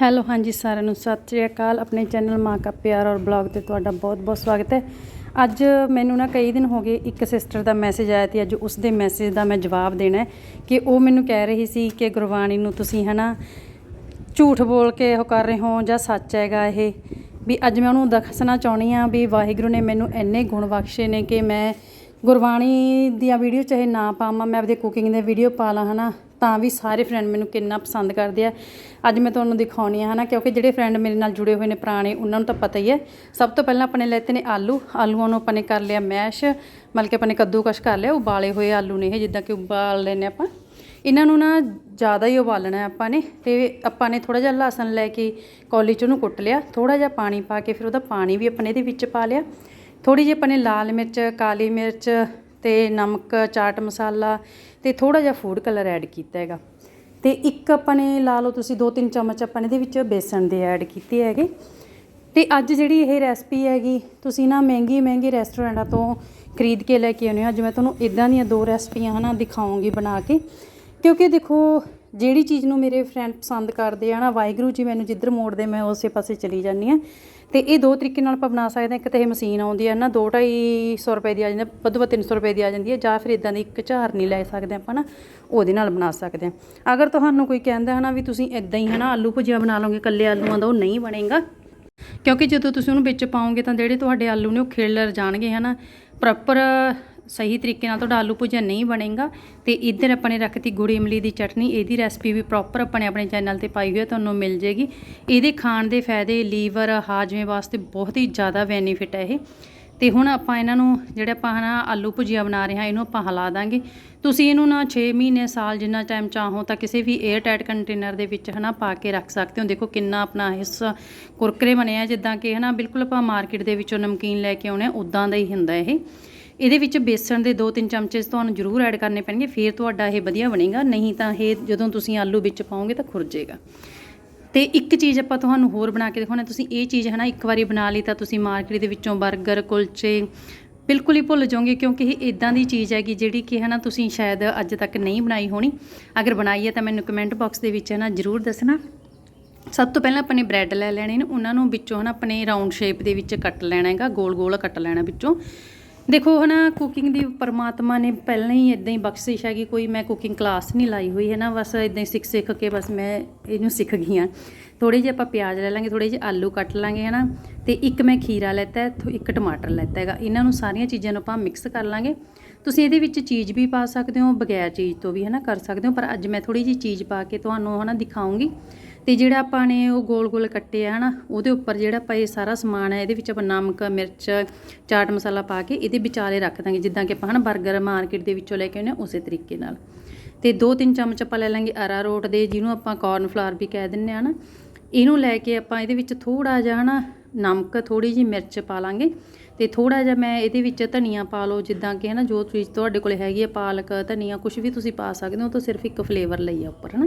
Hello, ਹਾਂਜੀ ਸਾਰਿਆਂ ਨੂੰ ਸਤਿ ਸ਼੍ਰੀ ਅਕਾਲ। ਆਪਣੇ ਚੈਨਲ ਮਾਂ ਕਾ ਪਿਆਰ ਔਰ ਬਲੌਗ ਤੇ ਤੁਹਾਡਾ ਬਹੁਤ-ਬਹੁਤ ਸਵਾਗਤ ਹੈ। ਅੱਜ ਮੈਨੂੰ ਨਾ ਕਈ ਦਿਨ ਹੋ ਗਏ ਇੱਕ ਸਿਸਟਰ ਦਾ ਮੈਸੇਜ ਆਇਆ ਤੇ ਅੱਜ ਉਸ ਦੇ ਮੈਸੇਜ ਦਾ ਮੈਂ ਜਵਾਬ ਦੇਣਾ ਕਿ ਉਹ ਮੈਨੂੰ ਕਹਿ ਰਹੀ ਸੀ ਕਿ ਗੁਰਬਾਣੀ ਨੂੰ ਤੁਸੀਂ ਹਨਾ ਝੂਠ ਬੋਲ ਕੇ ਉਹ ਕਰ ਰਹੇ ਹੋ ਜਾਂ ਸੱਚ ਹੈਗਾ ਇਹ। ਵੀ ਅੱਜ ਮੈਂ ਉਹਨੂੰ ਦੱਸਣਾ ਚਾਹੁੰਦੀ ਆ ਵੀ ਵਾਹਿਗੁਰੂ ਨੇ ਮੈਨੂੰ ਇੰਨੇ ਗੁਣ ਬਖਸ਼ੇ ਨੇ ਕਿ ਮੈਂ ਗੁਰਬਾਣੀ ਦੀਆਂ ਵੀਡੀਓ ਚਾਹੇ ਨਾ ਪਾਵਾਂ, ਮੈਂ ਆਪਦੇ ਕੁਕਿੰਗ ਦੇ ਵੀਡੀਓ ਪਾ ਲਾਂ ਹਨਾ। ਤਾਂ ਵੀ ਸਾਰੇ ਫਰੈਂਡ ਮੈਨੂੰ ਕਿੰਨਾ ਪਸੰਦ ਕਰਦੇ ਆ। ਅੱਜ ਮੈਂ ਤੁਹਾਨੂੰ ਦਿਖਾਉਣੀ ਆ ਹਨਾ, ਕਿਉਂਕਿ ਜਿਹੜੇ ਫਰੈਂਡ ਮੇਰੇ ਨਾਲ ਜੁੜੇ ਹੋਏ ਨੇ ਪੁਰਾਣੇ, ਉਹਨਾਂ ਨੂੰ ਤਾਂ ਪਤਾ ਹੀ ਹੈ ਸਭ ਤੋਂ ਪਹਿਲਾਂ ਆਪਣੇ ਲੈਤੇ ਨੇ ਆਲੂ। ਆਲੂਆਂ ਨੂੰ ਆਪਾਂ ਨੇ ਕਰ ਲਿਆ ਮੈਸ਼ ਮਤਲਬ ਕਿ ਆਪਾਂ ਨੇ ਕੱਦੂਕਸ਼ ਕਰ ਲਿਆ, ਉਬਾਲੇ ਹੋਏ ਆਲੂ ਨੇ ਇਹ, ਜਿੱਦਾਂ ਕਿ ਉਬਾਲ ਲੈਨੇ ਆਪਾਂ। ਇਹਨਾਂ ਨੂੰ ਨਾ ਜ਼ਿਆਦਾ ਹੀ ਉਬਾਲਣਾ ਆਪਾਂ ਨੇ, ਤੇ ਆਪਾਂ ਨੇ ਥੋੜਾ ਜਿਹਾ ਲਸਣ ਲੈ ਕੇ ਕੌਲੀ ਚ ਉਹਨੂੰ ਕੁੱਟ ਲਿਆ। ਥੋੜਾ ਜਿਹਾ ਪਾਣੀ ਪਾ ਕੇ ਫਿਰ ਉਹਦਾ ਪਾਣੀ ਵੀ ਆਪਾਂ ਨੇ ਇਹਦੇ ਵਿੱਚ ਪਾ ਲਿਆ। ਥੋੜੀ ਜਿਹੀ ਆਪਾਂ ਨੇ ਲਾਲ ਮਿਰਚ, ਕਾਲੀ ਮਿਰਚ ਤੇ ਨਮਕ, ਚਾਟ ਮਸਾਲਾ ਤੇ ਥੋੜਾ ਜਿਹਾ ਫੂਡ ਕਲਰ ਐਡ ਕੀਤਾ ਹੈਗਾ। ਤੇ ਇੱਕ ਆਪਾਂ ਨੇ ਲਾ ਲਓ ਤੁਸੀਂ 2-3 ਚਮਚ ਆਪਾਂ ਨੇ ਇਹਦੇ ਵਿੱਚ ਬੇਸਣ ਦੇ ਐਡ ਕੀਤੇ ਹੈਗੇ। ਤੇ ਅੱਜ ਜਿਹੜੀ ਇਹ ਰੈਸਪੀ ਹੈਗੀ, ਤੁਸੀਂ ਨਾ ਮਹਿੰਗੀ ਮਹਿੰਗੀ ਰੈਸਟੋਰੈਂਟਾਂ ਤੋਂ ਖਰੀਦ ਕੇ ਲੈ ਕੇ ਆਉਂਦੇ ਹੋ। ਅੱਜ ਮੈਂ ਤੁਹਾਨੂੰ ਇਦਾਂ ਦੀਆਂ ਦੋ ਰੈਸਪੀਆਂ ਹਨਾ ਦਿਖਾਉਂਗੀ ਬਣਾ ਕੇ। ਕਿਉਂਕਿ ਦੇਖੋ ਜਿਹੜੀ ਚੀਜ਼ ਨੂੰ ਮੇਰੇ ਫਰੈਂਡ ਪਸੰਦ ਕਰਦੇ ਆ ਨਾ, ਵਾਹਿਗੁਰੂ ਜੀ ਮੈਨੂੰ ਜਿੱਧਰ ਮੋੜਦੇ ਮੈਂ ਉਸੇ ਪਾਸੇ ਚਲੀ ਜਾਂਦੀ ਆ ਤੇ ਇਹ ਦੋ ਤਰੀਕੇ ਨਾਲ ਆਪਾਂ ਬਣਾ ਸਕਦੇ ਹਾਂ। ਇੱਕ ਤਾਂ ਇਹ ਮਸ਼ੀਨ ਆਉਂਦੀ ਹੈ ਨਾ 2-250 ਰੁਪਏ ਦੀ ਆ ਜਾਂਦੀ ਵੱਧ ਵੱਧ 300 ਰੁਪਏ ਦੀ ਆ ਜਾਂਦੀ ਹੈ ਜਾਂ ਫਿਰ ਇਦਾਂ ਦੀ ਇੱਕ ਝਾਰ ਨਹੀਂ ਲੈ ਸਕਦੇ ਆਪਾਂ ਨਾ, ਉਹਦੇ ਨਾਲ ਬਣਾ ਸਕਦੇ ਹਾਂ। ਅਗਰ ਤੁਹਾਨੂੰ ਕੋਈ ਕਹਿੰਦਾ ਹੈ ਨਾ ਵੀ ਤੁਸੀਂ ਇਦਾਂ ਹੀ ਹੈ ਨਾ ਆਲੂ ਭੁਜੀਆ ਬਣਾ ਲਓਗੇ ਕੱਲੇ ਆਲੂਆਂ ਦਾ ਉਹ ਨਹੀਂ ਬਣੇਗਾ। ਕਿਉਂਕਿ ਜਦੋਂ ਤੁਸੀਂ ਉਹਨੂੰ ਵਿੱਚ ਪਾਓਗੇ ਤਾਂ ਜਿਹੜੇ ਤੁਹਾਡੇ ਆਲੂ ਨੇ ਉਹ ਖਿਲਰ ਜਾਣਗੇ ਹਨਾ ਪ੍ਰੋਪਰ ਸਹੀ ਤਰੀਕੇ ਨਾਲ ਤੁਹਾਡਾ ਆਲੂ ਭੁਜੀਆ ਨਹੀਂ ਬਣੇਗਾ ਤੇ ਇੱਧਰ ਆਪਾਂ ਨੇ ਰੱਖਤੀ ਗੁੜ ਇਮਲੀ ਦੀ ਚਟਨੀ, ਇਹਦੀ ਰੈਸਪੀ ਵੀ ਪ੍ਰੋਪਰ ਆਪਣੇ ਆਪਣੇ ਚੈਨਲ ਤੇ ਪਾਈ ਹੋਈ ਹੈ ਤੁਹਾਨੂੰ ਮਿਲ ਜੇਗੀ। ਇਹਦੇ ਖਾਣ ਦੇ ਫਾਇਦੇ ਲੀਵਰ ਹਾਜਮੇ ਵਾਸਤੇ ਬਹੁਤ ਹੀ ਜ਼ਿਆਦਾ ਬੈਨੀਫਿਟ ਹੈ ਇਹ। ਤੇ ਹੁਣ ਆਪਾਂ ਇਹਨਾਂ ਨੂੰ ਜਿਹੜੇ ਆਪਾਂ ਹਨਾ ਆਲੂ ਭੁਜੀਆ ਬਣਾ ਰਹੇ ਹਾਂ, ਇਹਨੂੰ ਆਪਾਂ ਹਿਲਾ ਦਾਂਗੇ। ਤੁਸੀਂ ਇਹਨੂੰ ਨਾ 6 ਮਹੀਨੇ, ਸਾਲ ਜਿੰਨਾ ਟਾਈਮ ਚਾਹੋ ਤਾਂ ਕਿਸੇ ਵੀ 에ਅਰ ਟਾਈਟ ਕੰਟੇਨਰ ਦੇ ਵਿੱਚ ਹਨਾ ਪਾ ਕੇ ਰੱਖ ਸਕਦੇ ਹੋ। ਦੇਖੋ ਕਿੰਨਾ ਆਪਣਾ ਹਿੱਸਾ ਕੁਰਕਰੇ ਬਣਿਆ ਜਿੱਦਾਂ ਕਿ ਹਨਾ ਬਿਲਕੁਲ ਆਪਾਂ ਮਾਰਕੀਟ ਦੇ ਵਿੱਚੋਂ ਨਮਕੀਨ ਲੈ ਕੇ ਆਉਣੇ ਆ ਉਦਾਂ ਦਾ ਹੀ ਹੁੰਦਾ ਇਹ। ਇਹਦੇ ਵਿੱਚ ਬੇਸਣ ਦੇ 2-3 ਚਮਚੇ ਤੁਹਾਨੂੰ ਜ਼ਰੂਰ ਐਡ ਕਰਨੇ ਪੈਣਗੇ, ਫਿਰ ਤੁਹਾਡਾ ਇਹ ਵਧੀਆ ਬਣੇਗਾ, ਨਹੀਂ ਤਾਂ ਇਹ ਜਦੋਂ ਤੁਸੀਂ ਆਲੂ ਵਿੱਚ ਪਾਓਗੇ ਤਾਂ ਖੁਰ ਜਾਏਗਾ ਤੇ ਇੱਕ ਚੀਜ਼ ਆਪਾਂ ਤੁਹਾਨੂੰ ਹੋਰ ਬਣਾ ਕੇ ਦਿਖਾਉਣਾ, ਤੁਸੀਂ ਇਹ ਚੀਜ਼ ਹੈ ਨਾ, ਇੱਕ ਵਾਰੀ ਬਣਾ ਲਈ ਤਾਂ ਤੁਸੀਂ ਮਾਰਕੀਟ ਦੇ ਵਿੱਚੋਂ 버ਗਰ ਕੁਲਚੇ ਬਿਲਕੁਲ ਹੀ ਭੁੱਲ ਜਾਓਗੇ, ਕਿਉਂਕਿ ਇਹ ਇਦਾਂ ਦੀ ਚੀਜ਼ ਹੈਗੀ ਜਿਹੜੀ ਕਿ ਹੈ ਨਾ, ਤੁਸੀਂ ਸ਼ਾਇਦ ਅੱਜ ਤੱਕ ਨਹੀਂ ਬਣਾਈ ਹੋਣੀ। ਅਗਰ ਬਣਾਈ ਹੈ ਤਾਂ ਮੈਨੂੰ ਕਮੈਂਟ ਬਾਕਸ ਦੇ ਵਿੱਚ ਹੈ ਨਾ, ਜ਼ਰੂਰ ਦੱਸਣਾ। ਸਭ ਤੋਂ ਪਹਿਲਾਂ ਆਪਣੇ ਨੇ ਬ੍ਰੈਡ ਲੈ ਲੈਣੇ ਨੇ, ਉਹਨਾਂ ਨੂੰ ਵਿੱਚੋਂ ਹਨਾ ਆਪਣੇ ਰਾਉਂਡ ਸ਼ੇਪ ਦੇ ਵਿੱਚ ਕੱਟ ਲੈਣਾ ਹੈਗਾ ਗੋਲ ਗੋਲ ਕੱਟ ਲੈਣਾ ਵਿੱਚੋਂ। ਦੇਖੋ ਹਨਾ ਕੁਕਿੰਗ ਦੀ ਪਰਮਾਤਮਾ ਨੇ ਪਹਿਲਾਂ ਹੀ ਇਦਾਂ ਹੀ ਬਖਸ਼ਿਸ਼ ਹੈਗੀ ਕੋਈ ਮੈਂ ਕੁਕਿੰਗ ਕਲਾਸ ਨਹੀਂ ਲਾਈ ਹੋਈ ਹੈ ਨਾ ਬਸ ਇਦਾਂ ਹੀ ਸਿੱਖ ਸਿੱਖ ਕੇ ਬਸ ਮੈਂ ਇਹਨੂੰ ਸਿੱਖ ਗਈ ਹਾਂ। ਥੋੜੇ ਜਿਹੇ ਆਪਾਂ ਪਿਆਜ਼ ਲੈ ਲਾਂਗੇ ਥੋੜੇ ਜਿਹੇ ਆਲੂ ਕੱਟ ਲਾਂਗੇ, ਹਨਾ, ਤੇ ਇੱਕ ਮੈਂ ਖੀਰਾ ਲੈਤਾ ਹੈ ਇੱਕ ਟਮਾਟਰ ਲੈਤਾ ਹੈਗਾ। ਇਹਨਾਂ ਨੂੰ ਸਾਰੀਆਂ ਚੀਜ਼ਾਂ ਨੂੰ ਆਪਾਂ ਮਿਕਸ ਕਰ ਲਾਂਗੇ। ਤੁਸੀਂ ਇਹਦੇ ਵਿੱਚ ਚੀਜ਼ ਵੀ ਪਾ ਸਕਦੇ ਹੋ, ਬਗੈਰ ਚੀਜ਼ ਤੋਂ ਵੀ ਹਨਾ ਕਰ ਸਕਦੇ ਹੋ, ਪਰ ਅੱਜ ਮੈਂ ਥੋੜੀ ਜਿਹੀ ਚੀਜ਼ ਪਾ ਕੇ ਤੁਹਾਨੂੰ ਹਨਾ ਦਿਖਾਉਂਗੀ। ਤੇ ਜਿਹੜਾ ਆਪਾਂ ਨੇ ਉਹ ਗੋਲ ਗੋਲ ਕੱਟੇ ਆ ਹਨਾ, ਉਹਦੇ ਉੱਪਰ ਜਿਹੜਾ ਆਪਾਂ ਇਹ ਸਾਰਾ ਸਮਾਨ ਹੈ ਇਹਦੇ ਵਿੱਚ ਆਪਾਂ ਨਮਕ, ਮਿਰਚ, ਚਾਟ ਮਸਾਲਾ ਪਾ ਕੇ ਇਹਦੇ ਵਿਚਾਲੇ ਰੱਖ ਦਾਂਗੇ, ਜਿੱਦਾਂ ਕਿ ਆਪਾਂ ਹਨਾ 버ਗਰ ਮਾਰਕੀਟ ਦੇ ਵਿੱਚੋਂ ਲੈ ਕੇ ਆਉਂਦੇ ਹਾਂ, ਉਸੇ ਤਰੀਕੇ ਨਾਲ। ਤੇ 2-3 ਚਮਚ ਆਪਾਂ ਲੈ ਲਾਂਗੇ ਅਰਾਰੋਟ ਦੇ, ਜਿਹਨੂੰ ਆਪਾਂ ਕਾਰਨ ਫਲਾਰ ਵੀ ਕਹਿ ਦਿੰਦੇ ਆ ਨਾ ਇਹਨੂੰ ਲੈ ਕੇ ਆਪਾਂ ਇਹਦੇ ਵਿੱਚ ਥੋੜਾ ਜਿਹਾ ਹਨਾ ਨਮਕ ਥੋੜੀ ਜਿਹੀ ਮਿਰਚ ਪਾ ਲਾਂਗੇ। ਤੇ ਥੋੜਾ ਜਿਹਾ ਮੈਂ ਇਹਦੇ ਵਿੱਚ ਧਨੀਆ ਪਾ ਲਓ, ਜਿੱਦਾਂ ਕਿ ਹਨਾ ਜੋ ਚੀਜ਼ ਤੁਹਾਡੇ ਕੋਲ ਹੈਗੀ ਹੈ, ਪਾਲਕ, ਧਨੀਆ ਕੁਝ ਵੀ ਤੁਸੀਂ ਪਾ ਸਕਦੇ ਹੋ, ਉਹ ਤਾਂ ਸਿਰਫ ਇੱਕ ਫਲੇਵਰ ਲਈ ਆ ਉੱਪਰ, ਹਨਾ।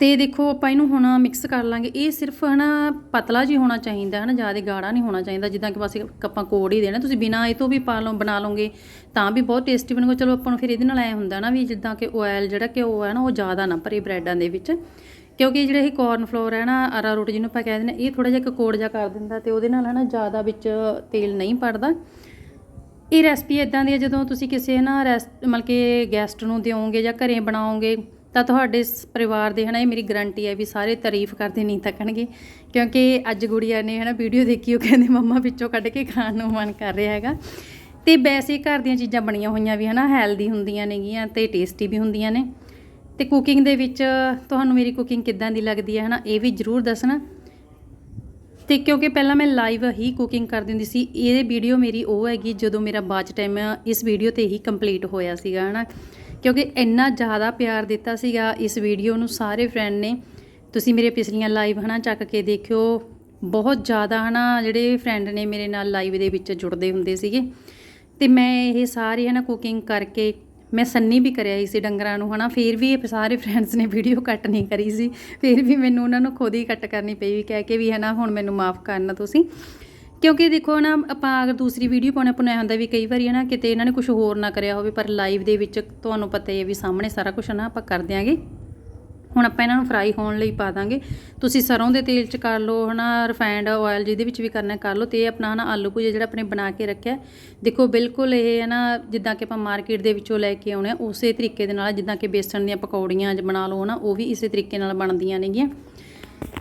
ਤੇ ਦੇਖੋ ਆਪਾਂ ਇਹਨੂੰ ਹੁਣ ਮਿਕਸ ਕਰ ਲਾਂਗੇ। ਇਹ ਸਿਰਫ ਹਨਾ ਪਤਲਾ ਜੀ ਹੋਣਾ ਚਾਹੀਦਾ, ਹਨਾ, ਜ਼ਿਆਦਾ ਗਾੜਾ ਨਹੀਂ ਹੋਣਾ ਚਾਹੀਦਾ, ਜਿੱਦਾਂ ਕਿ ਬਸ ਆਪਾਂ ਕੋੜ ਹੀ ਦੇਣਾ। ਤੁਸੀਂ ਬਿਨਾ ਇਹ ਤੋਂ ਵੀ ਪਾ ਲਓ, ਬਣਾ ਲਓਗੇ, ਤਾਂ ਵੀ ਬਹੁਤ ਟੇਸਟੀ ਬਣੂਗਾ। ਚਲੋ ਆਪਾਂ ਨੂੰ ਫਿਰ ਇਹਦੇ ਨਾਲ ਐ ਹੁੰਦਾ ਨਾ ਵੀ ਜਿੱਦਾਂ ਕਿ ਆਇਲ ਜਿਹੜਾ ਘਿਓ ਹੈ ਨਾ, ਉਹ ਜ਼ਿਆਦਾ ਨਾ ਭਰੇ ਬ੍ਰੈਡਾਂ ਦੇ ਵਿੱਚ। ਕਿਉਂਕਿ ਜਿਹੜੇ ਇਹ ਕਾਰਨ ਫਲੋਰ ਹੈ ਨਾ ਅਰਾ ਰੋਟ ਜਿਹਨੂੰ ਆਪਾਂ ਕਹਿ ਦਿੰਦੇ ਇਹ ਥੋੜਾ ਜਿਹਾ ਕੋੜ ਜਿਹਾ ਕਰ ਦਿੰਦਾ ਤੇ ਉਹਦੇ ਨਾਲ ਹੈ ਨਾ ਜ਼ਿਆਦਾ ਵਿੱਚ ਤੇਲ ਨਹੀਂ ਪੜਦਾ। ਇਹ ਰੈਸਪੀ ਇਦਾਂ ਦੀ ਹੈ, ਜਦੋਂ ਤੁਸੀਂ ਕਿਸੇ ਨਾ ਰੈਸ ਮਤਲਬ ਕਿ ਗੈਸਟ ਨੂੰ ਦਿਓਗੇ ਜਾਂ ਘਰੇ ਬਣਾਓਗੇ, ਤਾਂ ਤੁਹਾਡੇ ਸ- ਪਰਿਵਾਰ ਦੇ ਹਨਾ ਇਹ ਮੇਰੀ ਗਰੰਟੀ ਹੈ ਵੀ ਸਾਰੇ ਤਾਰੀਫ ਕਰਦੇ ਨਹੀਂ ਥੱਕਣਗੇ। ਕਿਉਂਕਿ ਅੱਜ ਗੁੜੀਆ ਨੇ ਹਨਾ ਵੀਡੀਓ ਦੇਖੀ, ਉਹ ਕਹਿੰਦੇ ਮੰਮਾ ਵਿੱਚੋਂ ਕੱਢ ਕੇ ਖਾਣ ਨੂੰ ਮਨ ਕਰ ਰਿਹਾ ਹੈਗਾ। ਤੇ ਵੈਸੇ ਘਰ ਦੀਆਂ ਚੀਜ਼ਾਂ ਬਣੀਆਂ ਹੋਈਆਂ ਵੀ ਹਨਾ ਹੈਲਦੀ ਹੁੰਦੀਆਂ ਨੇਗੀਆਂ ਤੇ ਟੇਸਟੀ ਵੀ ਹੁੰਦੀਆਂ ਨੇ। ਤੇ ਕੁਕਿੰਗ ਦੇ ਵਿੱਚ ਤੁਹਾਨੂੰ ਮੇਰੀ ਕੁਕਿੰਗ ਕਿੱਦਾਂ ਦੀ ਲੱਗਦੀ ਹੈ, ਹਨਾ? ਇਹ ਵੀ ਜਰੂਰ ਦੱਸਣਾ। ਤੇ ਕਿਉਂਕਿ ਪਹਿਲਾਂ ਮੈਂ ਲਾਈਵ ਹੀ ਕੁਕਿੰਗ ਕਰਦੀ ਹੁੰਦੀ ਸੀ, ਇਹ ਵੀਡੀਓ ਮੇਰੀ ਉਹ ਹੈਗੀ ਜਦੋਂ ਮੇਰਾ ਬਾਚ ਟਾਈਮ ਇਸ ਵੀਡੀਓ ਤੇ ਹੀ ਕੰਪਲੀਟ ਹੋਇਆ ਸੀਗਾ, ਹਨਾ? ਕਿਉਂਕਿ ਇੰਨਾ ਜ਼ਿਆਦਾ ਪਿਆਰ ਦਿੱਤਾ ਸੀਗਾ ਇਸ ਵੀਡੀਓ ਨੂੰ ਸਾਰੇ ਫਰੈਂਡ ਨੇ। ਤੁਸੀਂ ਮੇਰੇ ਪਿਛਲੀਆਂ ਲਾਈਵ ਹਨਾ, ਚੱਕ ਕੇ ਦੇਖਿਓ। ਬਹੁਤ ਜ਼ਿਆਦਾ, ਹਨਾ, ਜਿਹੜੇ ਫਰੈਂਡ ਨੇ ਮੇਰੇ ਨਾਲ ਲਾਈਵ ਦੇ ਵਿੱਚ ਜੁੜਦੇ ਹੁੰਦੇ ਸੀਗੇ। ਤੇ ਮੈਂ ਇਹ ਸਾਰੀ, ਹਨਾ ਕੁਕਿੰਗ ਕਰਕੇ ਮੈਂ ਸੰਨੀ ਵੀ ਕਰਿਆ ਹੀ ਸੀ ਡੰਗਰਾਂ ਨੂੰ, ਹਨਾ। ਫਿਰ ਵੀ ਇਹ ਸਾਰੇ ਫਰੈਂਡਸ ਨੇ ਵੀਡੀਓ ਕੱਟ ਨਹੀਂ ਕਰੀ ਸੀ। ਫਿਰ ਵੀ ਮੈਨੂੰ ਉਹਨਾਂ ਨੂੰ ਖੁਦ ਹੀ ਕੱਟ ਕਰਨੀ ਪਈ ਵੀ ਕਹਿ ਕੇ ਵੀ, ਹਨਾ, ਹੁਣ ਮੈਨੂੰ ਮਾਫ ਕਰਨਾ ਤੁਸੀਂ। ਕਿਉਂਕਿ ਦੇਖੋ ਨਾ, ਆਪਾਂ ਅਗਰ ਦੂਸਰੀ ਵੀਡੀਓ ਪਾਉਣਾ, ਆਪਾਂ ਹੁੰਦਾ ਵੀ ਕਈ ਵਾਰੀ ਨਾ ਕਿਤੇ ਇਹਨਾਂ ਨੇ ਕੁਝ ਹੋਰ ਨਾ ਕਰਿਆ ਹੋਵੇ, ਪਰ ਲਾਈਵ ਦੇ ਵਿੱਚ ਤੁਹਾਨੂੰ ਪਤਾ ਹੀ ਹੈ ਵੀ ਸਾਹਮਣੇ ਸਾਰਾ ਕੁਝ ਨਾ ਆਪਾਂ ਕਰ ਦਿਆਂਗੇ। ਹੁਣ ਆਪਾਂ ਇਹਨਾਂ ਨੂੰ ਫਰਾਈ ਹੋਣ ਲਈ ਪਾ ਦਾਂਗੇ। ਤੁਸੀਂ ਸਰੋਂ ਦੇ ਤੇਲ 'ਚ ਕਰ ਲਓ, ਹਨਾ ਰਿਫਾਈਨਡ ਆਇਲ ਜਿਹਦੇ ਵਿੱਚ ਵੀ ਕਰਨਾ, ਕਰ ਲਓ। ਤੇ ਇਹ ਆਪਣਾ, ਹਨਾ, ਆਲੂ ਭੁਜੀਆ ਜਿਹੜਾ ਆਪਣੇ ਬਣਾ ਕੇ ਰੱਖਿਆ। ਦੇਖੋ, ਬਿਲਕੁਲ ਇਹ ਹੈ ਨਾ ਜਿੱਦਾਂ ਕਿ ਆਪਾਂ ਮਾਰਕੀਟ ਦੇ ਵਿੱਚੋਂ ਲੈ ਕੇ ਆਉਣੇ ਆ, ਉਸੇ ਤਰੀਕੇ ਦੇ ਨਾਲ, ਜਿੱਦਾਂ ਕਿ ਬੇਸਣ ਦੀਆਂ ਪਕੌੜੀਆਂ ਜ ਬਣਾ ਲਓ, ਹਨਾ, ਉਹ ਵੀ ਇਸੇ ਤਰੀਕੇ ਨਾਲ ਬਣਦੀਆਂ ਨੇਗੀਆਂ।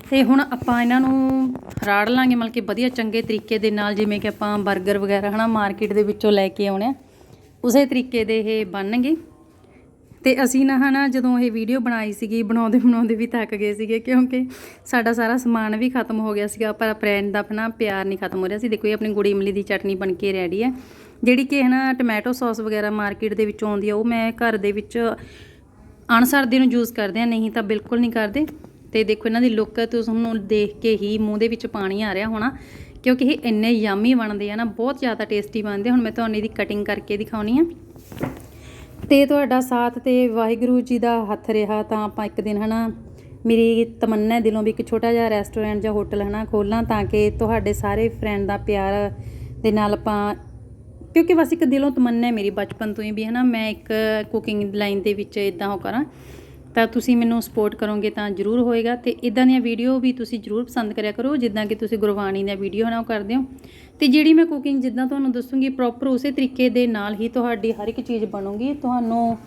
ਤੇ ਹੁਣ ਆਪਾਂ ਇਹਨਾਂ ਨੂੰ ਰਾੜ ਲਾਂਗੇ, ਮਤਲਬ ਕਿ ਵਧੀਆ ਚੰਗੇ ਤਰੀਕੇ ਦੇ ਨਾਲ, ਜਿਵੇਂ ਕਿ ਆਪਾਂ 버ਗਰ ਵਗੈਰਾ, ਹਨਾ ਮਾਰਕੀਟ ਦੇ ਵਿੱਚੋਂ ਲੈ ਕੇ ਆਉਣੇ ਆ। ਉਸੇ ਤਰੀਕੇ ਦੇ ਇਹ ਬਣਨਗੇ। ਤੇ ਅਸੀਂ ਨਾ ਹਨਾ ਜਦੋਂ ਇਹ ਵੀਡੀਓ ਬਣਾਈ ਸੀਗੀ, ਬਣਾਉਂਦੇ ਬਣਾਉਂਦੇ ਵੀ ਥੱਕ ਗਏ ਸੀਗੇ ਕਿਉਂਕਿ ਸਾਡਾ ਸਾਰਾ ਸਮਾਨ ਵੀ ਖਤਮ ਹੋ ਗਿਆ ਸੀਗਾ, ਪਰ ਫਰੈਂਡ ਦਾ ਆਪਣਾ ਪਿਆਰ ਨਹੀਂ ਖਤਮ ਹੋ ਰਿਹਾ ਸੀ। ਦੇਖੋ ਇਹ ਆਪਣੀ ਗੁੜੀ ਇਮਲੀ ਦੀ ਚਟਨੀ ਬਣ ਕੇ ਰੈਡੀ ਹੈ। ਜਿਹੜੀ ਕਿ ਹਨਾ ਟੋਮੈਟੋ ਸੌਸ ਵਗੈਰਾ ਮਾਰਕੀਟ ਦੇ ਵਿੱਚੋਂ ਆਉਂਦੀ ਆ, ਉਹ ਮੈਂ ਘਰ ਦੇ ਵਿੱਚ ਅਣਸਰਦੇ ਨੂੰ ਯੂਜ਼ ਕਰਦੇ ਆ, ਨਹੀਂ ਤਾਂ ਬਿਲਕੁਲ ਨਹੀਂ ਕਰਦੇ। ਤੇ ਦੇਖੋ ਇਹਨਾਂ ਦੀ ਲੁੱਕ ਤੁਹਾਨੂੰ ਦੇਖ ਕੇ ਹੀ ਮੂੰਹ ਦੇ ਵਿੱਚ ਪਾਣੀ ਆ ਰਿਹਾ ਹੋਣਾ, ਕਿਉਂਕਿ ਇਹ ਇੰਨੇ ਯਾਮੀ ਬਣਦੇ ਆ ਨਾ, ਬਹੁਤ ਜ਼ਿਆਦਾ ਟੇਸਟੀ ਬਣਦੇ ਹੁਣ ਮੈਂ ਤੁਹਾਨੂੰ ਇਹਦੀ ਕਟਿੰਗ ਕਰਕੇ ਦਿਖਾਉਣੀ ਆ। ਤੇ ਤੁਹਾਡਾ ਸਾਥ ਤੇ ਵਾਹਿਗੁਰੂ ਜੀ ਦਾ ਹੱਥ ਰਿਹਾ ਤਾਂ ਆਪਾਂ ਇੱਕ ਦਿਨ ਹਨਾ, ਮੇਰੀ ਤਮੰਨਾ ਦਿਲੋਂ ਵੀ ਇੱਕ ਛੋਟਾ ਜਿਹਾ ਰੈਸਟੋਰੈਂਟ ਜਾਂ ਹੋਟਲ ਹਨਾ ਖੋਲਾਂ ਤਾਂ ਕਿ ਤੁਹਾਡੇ ਸਾਰੇ ਫਰੈਂਡ ਦਾ ਪਿਆਰ ਦੇ ਨਾਲ ਆਪਾਂ, ਕਿਉਂਕਿ ਬਸ ਇੱਕ ਦਿਲੋਂ ਤਮੰਨਾ ਹੈ ਮੇਰੀ ਬਚਪਨ ਤੋਂ ਹੀ ਵੀ ਹਨਾ, ਮੈਂ ਇੱਕ ਕੁਕਿੰਗ ਲਾਈਨ ਦੇ ਵਿੱਚ ਇਦਾਂ ਉਹ ਕਰਾਂ। ਤਾਂ ਤੁਸੀਂ ਮੈਨੂੰ ਸਪੋਰਟ ਕਰੋਗੇ ਤਾਂ ਜ਼ਰੂਰ ਹੋਏਗਾ ਤੇ ਇਦਾਂ ਦੀਆਂ ਵੀਡੀਓ ਵੀ ਤੁਸੀਂ ਜ਼ਰੂਰ ਪਸੰਦ ਕਰਿਆ ਕਰੋ, ਜਿੱਦਾਂ ਕਿ ਤੁਸੀਂ ਗੁਰਬਾਣੀ ਦੀਆਂ ਵੀਡੀਓ ਹਨਾ ਉਹ ਕਰਦੇ ਹੋ। ਤੇ ਜਿਹੜੀ ਮੈਂ ਕੁਕਿੰਗ ਜਿੱਦਾਂ ਤੁਹਾਨੂੰ ਦੱਸੂਗੀ ਪ੍ਰੋਪਰ ਉਸੇ ਤਰੀਕੇ ਦੇ ਨਾਲ ਹੀ ਤੁਹਾਡੀ ਹਰ ਇੱਕ ਚੀਜ਼ ਬਣੂਗੀ। ਤੁਹਾਨੂੰ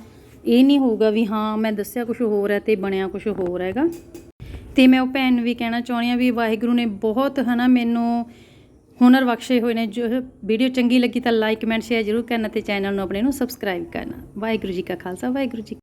ਇਹ ਨਹੀਂ ਹੋਊਗਾ ਵੀ ਹਾਂ, ਮੈਂ ਦੱਸਿਆ ਕੁਝ ਹੋਰ ਹੈ ਤੇ ਬਣਿਆ ਕੁਝ ਹੋਰ ਹੈਗਾ। ਤੇ ਮੈਂ ਉਹ ਭੈਣ ਨੂੰ ਵੀ ਕਹਿਣਾ ਚਾਹੁੰਦੀ ਹਾਂ ਵੀ ਵਾਹਿਗੁਰੂ ਨੇ ਬਹੁਤ ਹਨਾ ਮੈਨੂੰ ਹੁਨਰ ਬਖਸ਼ੇ ਹੋਏ ਨੇ। ਜੋ ਵੀਡੀਓ ਚੰਗੀ ਲੱਗੀ ਤਾਂ ਲਾਈਕ ਕਮੈਂਟ ਸ਼ੇਅਰ ਜ਼ਰੂਰ ਕਰਨਾ ਤੇ ਚੈਨਲ ਨੂੰ ਆਪਣੇ ਨੂੰ ਸਬਸਕ੍ਰਾਈਬ ਕਰਨਾ। ਵਾਹਿਗੁਰੂ ਜੀ ਕਾ ਖਾਲਸਾ, ਵਾਹਿਗੁਰੂ ਜੀ